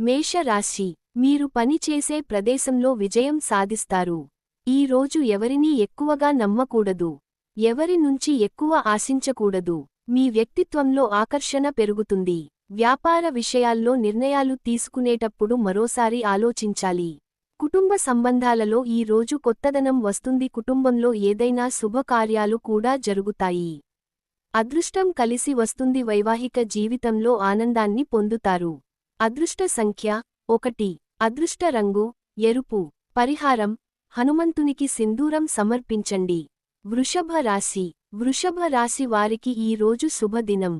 మేషరాశి మీరు పని చేసే ప్రదేశంలో విజయం సాధిస్తారు. ఈ రోజు ఎవరినీ ఎక్కువగా నమ్మకూడదు. ఎవరి నుంచి ఎక్కువ ఆశించకూడదు. మీ వ్యక్తిత్వంలో ఆకర్షణ పెరుగుతుంది. వ్యాపార విషయాల్లో నిర్ణయాలు తీసుకునేటప్పుడు మరోసారి ఆలోచించాలి. కుటుంబ సంబంధాలలో ఈ రోజు కొత్తదనం వస్తుంది. కుటుంబంలో ఏదైనా శుభకార్యాలు కూడా జరుగుతాయి. అదృష్టం కలిసి వస్తుంది. వైవాహిక జీవితంలో ఆనందాన్ని పొందుతారు. అదృష్ట సంఖ్య ఒకటి. అదృష్ట రంగు ఎరుపు. పరిహారం హనుమంతునికి సింధూరం సమర్పించండి. వృషభ రాశి. వృషభ రాశి వారికి ఈ రోజు శుభదినం.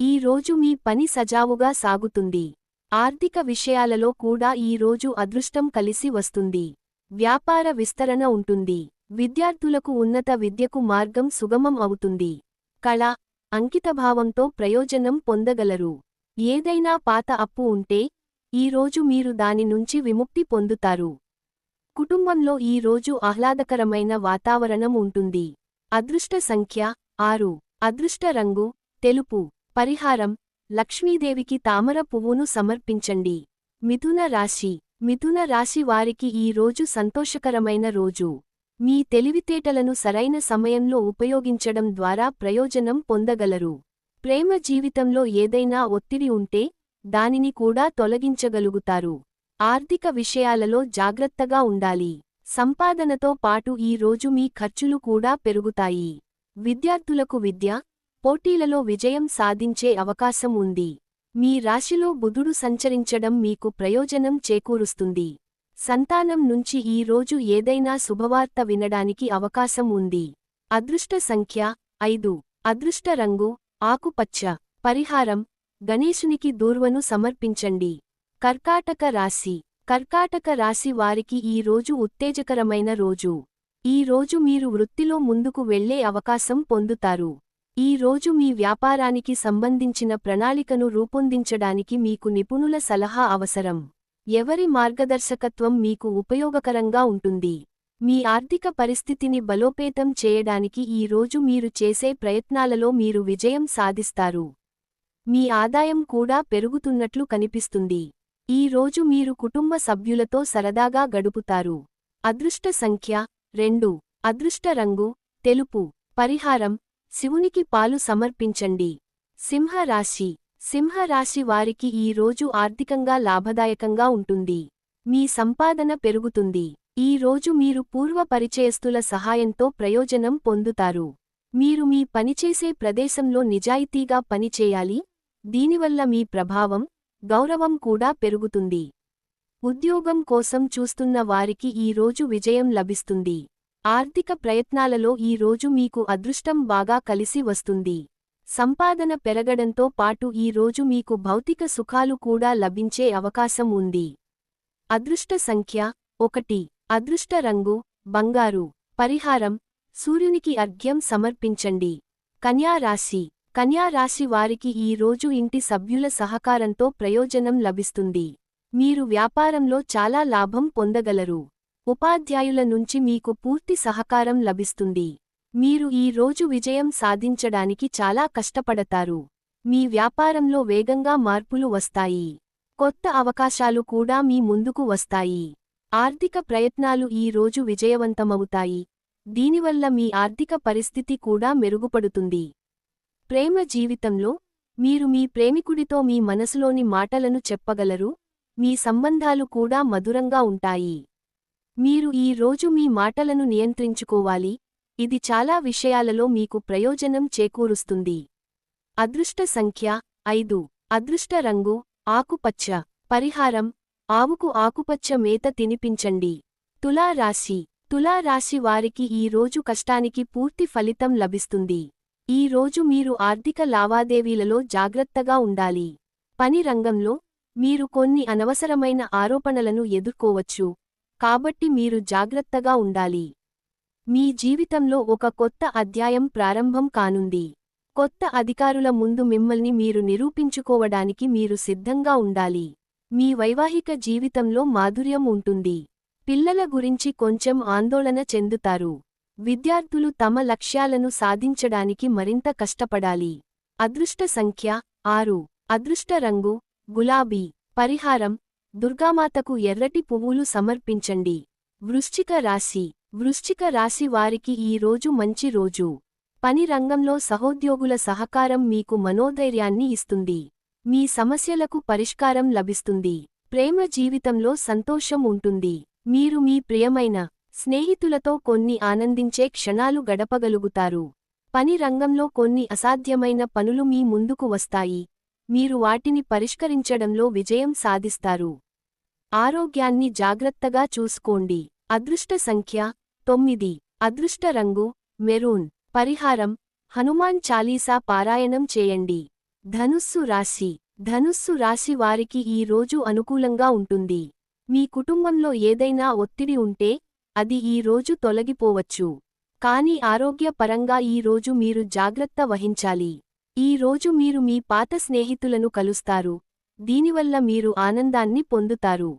ఈ రోజు మీ పని సజావుగా సాగుతుంది. ఆర్థిక విషయాలలో కూడా ఈ రోజు అదృష్టం కలిసి వస్తుంది. వ్యాపార విస్తరణ ఉంటుంది. విద్యార్థులకు ఉన్నత విద్యకు మార్గం సుగమం అవుతుంది. కళ అంకితభావంతో ప్రయోజనం పొందగలరు. ఏదైనా పాత అప్పు ఉంటే ఈ రోజు మీరు దాని నుంచి విముక్తి పొందుతారు. కుటుంబంలో ఈ రోజు ఆహ్లాదకరమైన వాతావరణం ఉంటుంది. అదృష్ట సంఖ్య ఆరు. అదృష్ట రంగు తెలుపు. పరిహారం లక్ష్మీదేవికి తామర పువ్వును సమర్పించండి. మిథున రాశి. మిథున రాశి వారికి ఈ రోజు సంతోషకరమైన రోజు. మీ తెలివితేటలను సరైన సమయంలో ఉపయోగించడం ద్వారా ప్రయోజనం పొందగలరు. ప్రేమ జీవితంలో ఏదైనా ఒత్తిడి ఉంటే దానిని కూడా తొలగించగలుగుతారు. ఆర్థిక విషయాలలో జాగ్రత్తగా ఉండాలి. సంపాదనతో పాటు ఈ రోజు మీ ఖర్చులు కూడా పెరుగుతాయి. విద్యార్థులకు విద్య పోటీలలో విజయం సాధించే అవకాశం ఉంది. మీ రాశిలో బుధుడు సంచరించడం మీకు ప్రయోజనం చేకూరుస్తుంది. సంతానం నుంచి ఈ రోజు ఏదైనా శుభవార్త వినడానికి అవకాశం ఉంది. అదృష్ట సంఖ్య ఐదు. అదృష్ట రంగు ఆకుపచ్చ. పరిహారం గణేశునికి దూర్వను సమర్పించండి. కర్కాటక రాశి. కర్కాటక రాశి వారికి ఈ రోజు ఉత్తేజకరమైన రోజు. ఈ రోజు మీరు వృత్తిలో ముందుకు వెళ్ళే అవకాశం పొందుతారు. ఈ రోజు మీ వ్యాపారానికి సంబంధించిన ప్రణాళికను రూపొందించడానికి మీకు నిపుణుల సలహా అవసరం. ఎవరి మార్గదర్శకత్వం మీకు ఉపయోగకరంగా ఉంటుంది. మీ ఆర్థిక పరిస్థితిని బలోపేతం చేయడానికి ఈ రోజు మీరు చేసే ప్రయత్నాలలో మీరు విజయం సాధిస్తారు. మీ ఆదాయం కూడా పెరుగుతున్నట్లు కనిపిస్తుంది. ఈ రోజు మీరు కుటుంబ సభ్యులతో సరదాగా గడుపుతారు. అదృష్ట సంఖ్య రెండు. అదృష్ట రంగు తెలుపు. పరిహారం శివునికి పాలు సమర్పించండి. సింహరాశి సింహరాశి వారికి ఈ రోజు ఆర్థికంగా లాభదాయకంగా ఉంటుంది. మీ సంపాదన పెరుగుతుంది. ఈ రోజు మీరు పూర్వ పరిచయస్తుల సహాయంతో ప్రయోజనం పొందుతారు. మీరు మీ పనిచేసే ప్రదేశంలో నిజాయితీగా పనిచేయాలి. దీనివల్ల మీ ప్రభావం గౌరవం కూడా పెరుగుతుంది. ఉద్యోగం కోసం చూస్తున్న వారికి ఈ రోజు విజయం లభిస్తుంది. ఆర్థిక ప్రయత్నాలలో ఈ రోజు మీకు అదృష్టం బాగా కలిసి వస్తుంది. సంపాదన పెరగడంతో పాటు ఈ రోజు మీకు భౌతిక సుఖాలు కూడా లభించే అవకాశం ఉంది. అదృష్ట సంఖ్య ఒకటి. అదృష్ట రంగు బంగారు. పరిహారం సూర్యునికి అర్ఘ్యం సమర్పించండి. కన్యారాశి కన్యారాశి వారికి ఈ రోజు ఇంటి సభ్యుల సహకారంతో ప్రయోజనం లభిస్తుంది. మీరు వ్యాపారంలో చాలా లాభం పొందగలరు. ఉపాధ్యాయుల నుంచి మీకు పూర్తి సహకారం లభిస్తుంది. మీరు ఈ రోజు విజయం సాధించడానికి చాలా కష్టపడతారు. మీ వ్యాపారంలో వేగంగా మార్పులు వస్తాయి. కొత్త అవకాశాలు కూడా మీ ముందుకు వస్తాయి. ఆర్థిక ప్రయత్నాలు ఈ రోజు విజయవంతమవుతాయి. దీనివల్ల మీ ఆర్థిక పరిస్థితి కూడా మెరుగుపడుతుంది. ప్రేమ జీవితంలో మీరు మీ ప్రేమికుడితో మీ మనసులోని మాటలను చెప్పగలరు మీ సంబంధాలు కూడా మధురంగా ఉంటాయి. మీరు ఈ రోజు మీ మాటలను నియంత్రించుకోవాలి ఇది చాలా విషయాలలో మీకు ప్రయోజనం చేకూరుస్తుంది. అదృష్ట సంఖ్య ఐదు. అదృష్ట రంగు ఆకుపచ్చ పరిహారం ఆవుకు ఆకుపచ్చ మేత తినిపించండి. తులా రాశి తులా రాశి వారికి ఈ రోజు కష్టానికి పూర్తి ఫలితం లభిస్తుంది. ఈ రోజు మీరు ఆర్థిక లావాదేవీలలో జాగ్రత్తగా ఉండాలి. పని రంగంలో మీరు కొన్ని అనవసరమైన ఆరోపణలను ఎదుర్కోవచ్చు. కాబట్టి మీరు జాగ్రత్తగా ఉండాలి. మీ జీవితంలో ఒక కొత్త అధ్యాయం ప్రారంభం కానుంది. కొత్త అధికారుల ముందు మిమ్మల్ని మీరు నిరూపించుకోవడానికి మీరు సిద్ధంగా ఉండాలి. మీ వైవాహిక జీవితంలో మాధుర్యం ఉంటుంది. పిల్లల గురించి కొంచెం ఆందోళన చెందుతారు. విద్యార్థులు తమ లక్ష్యాలను సాధించడానికి మరింత కష్టపడాలి. అదృష్ట సంఖ్య ఆరు. అదృష్ట రంగు గులాబీ. పరిహారం దుర్గామాతకు ఎర్రటి పువ్వులు సమర్పించండి. వృశ్చిక రాశి. వృశ్చిక రాశి వారికి ఈ రోజు మంచి రోజు. పని రంగంలో సహోద్యోగుల సహకారం మీకు మనోధైర్యాన్ని ఇస్తుంది. మీ సమస్యలకు పరిష్కారం లభిస్తుంది. ప్రేమ జీవితంలో సంతోషం ఉంటుంది. మీరు మీ ప్రియమైన స్నేహితులతో కొన్ని ఆనందించే క్షణాలు గడపగలుగుతారు. పని రంగంలో కొన్ని అసాధ్యమైన పనులు మీ ముందుకు వస్తాయి. మీరు వాటిని పరిష్కరించడంలో విజయం సాధిస్తారు. ఆరోగ్యాన్ని జాగ్రత్తగా చూసుకోండి. అదృష్ట సంఖ్య తొమ్మిది. అదృష్ట రంగు మెరూన్. పరిహారం. హనుమాన్ చాలీసా పారాయణం చేయండి. ధనుస్సు రాశి. ధనుస్సు రాశి వారికి ఈ రోజు అనుకూలంగా ఉంటుంది. మీ కుటుంబంలో ఏదైనా ఒత్తిడి ఉంటే అది ఈ రోజు తొలగిపోవచ్చు. కానీ ఆరోగ్యపరంగా ఈ రోజు మీరు జాగ్రత్త వహించాలి. ఈ రోజు మీరు మీ పాత స్నేహితులను కలుస్తారు. దీనివల్ల మీరు ఆనందాన్ని పొందుతారు.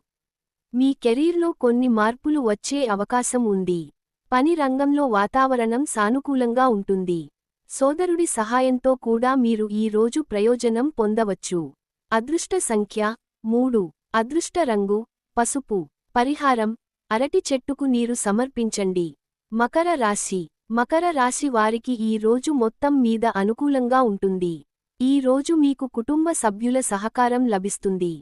మీ కెరీర్లో కొన్ని మార్పులు వచ్చే అవకాశం ఉంది. పని రంగంలో వాతావరణం సానుకూలంగా ఉంటుంది. సోదరుడి సహాయంతో కూడా మీరు ఈ రోజు ప్రయోజనం పొందవచ్చు. అదృష్ట సంఖ్య మూడు. అదృష్ట రంగు పసుపు. పరిహారం అరటి చెట్టుకు నీరు సమర్పించండి. మకర రాశి. మకర రాశి వారికి ఈ రోజు మొత్తం మీద అనుకూలంగా ఉంటుంది. ఈ రోజు మీకు కుటుంబ సభ్యుల సహకారం లభిస్తుంది.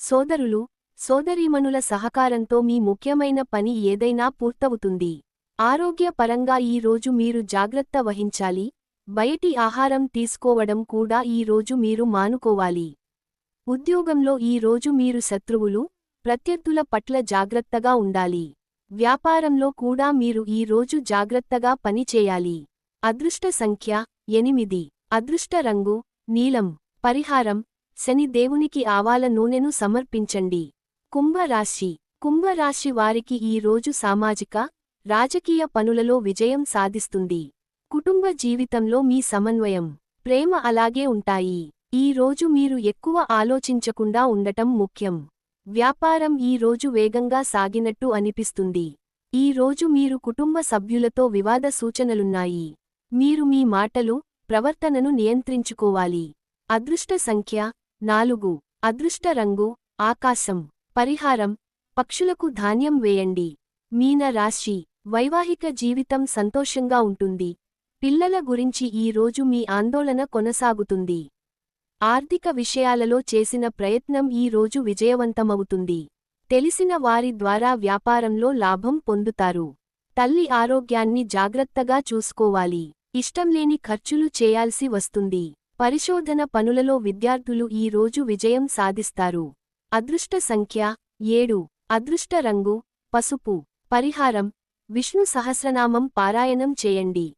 సోదరులు సోదరీమణుల సహకారంతో మీ ముఖ్యమైన పని ఏదైనా పూర్తవుతుంది. ఆరోగ్యపరంగా ఈ రోజు మీరు జాగ్రత్త వహించాలి. బయటి ఆహారం తీసుకోవడం కూడా ఈ రోజు మీరు మానుకోవాలి. ఉద్యోగంలో ఈ రోజు మీరు శత్రువులు ప్రత్యర్థుల పట్ల జాగ్రత్తగా ఉండాలి. వ్యాపారంలో కూడా మీరు ఈ రోజు జాగ్రత్తగా పనిచేయాలి అదృష్ట సంఖ్య ఎనిమిది. అదృష్ట రంగు నీలం. పరిహారం శని దేవునికి ఆవాల నూనెను సమర్పించండి. కుంభరాశి. కుంభరాశి వారికి ఈ రోజు సామాజిక రాజకీయ పనులలో విజయం సాధిస్తుంది. కుటుంబ జీవితంలో మీ సమన్వయం ప్రేమ అలాగే ఉంటాయి. ఈ రోజు మీరు ఎక్కువ ఆలోచించకుండా ఉండటం ముఖ్యం. వ్యాపారం ఈ రోజు వేగంగా సాగినట్టు అనిపిస్తుంది. ఈ రోజు మీరు కుటుంబ సభ్యులతో వివాద సూచనలున్నాయి. మీరు మీ మాటలు ప్రవర్తనను నియంత్రించుకోవాలి. అదృష్ట సంఖ్య నాలుగు. అదృష్ట రంగు ఆకాశం. పరిహారం పక్షులకు ధాన్యం వేయండి. మీన రాశి వైవాహిక జీవితం సంతోషంగా ఉంటుంది. పిల్లల గురించి ఈ రోజు మీ ఆందోళన కొనసాగుతుంది. ఆర్థిక విషయాలలో చేసిన ప్రయత్నం ఈ రోజు విజయవంతమవుతుంది. తెలిసిన వారి ద్వారా వ్యాపారంలో లాభం పొందుతారు. తల్లి ఆరోగ్యాన్ని జాగ్రత్తగా చూసుకోవాలి. ఇష్టంలేని ఖర్చులు చేయాల్సి వస్తుంది. పరిశోధన పనులలో విద్యార్థులు ఈ రోజు విజయం సాధిస్తారు. అదృష్ట సంఖ్య ఏడు. అదృష్ట రంగు పసుపు. పరిహారం. విష్ణు సహస్రనామం పారాయణం చేయండి.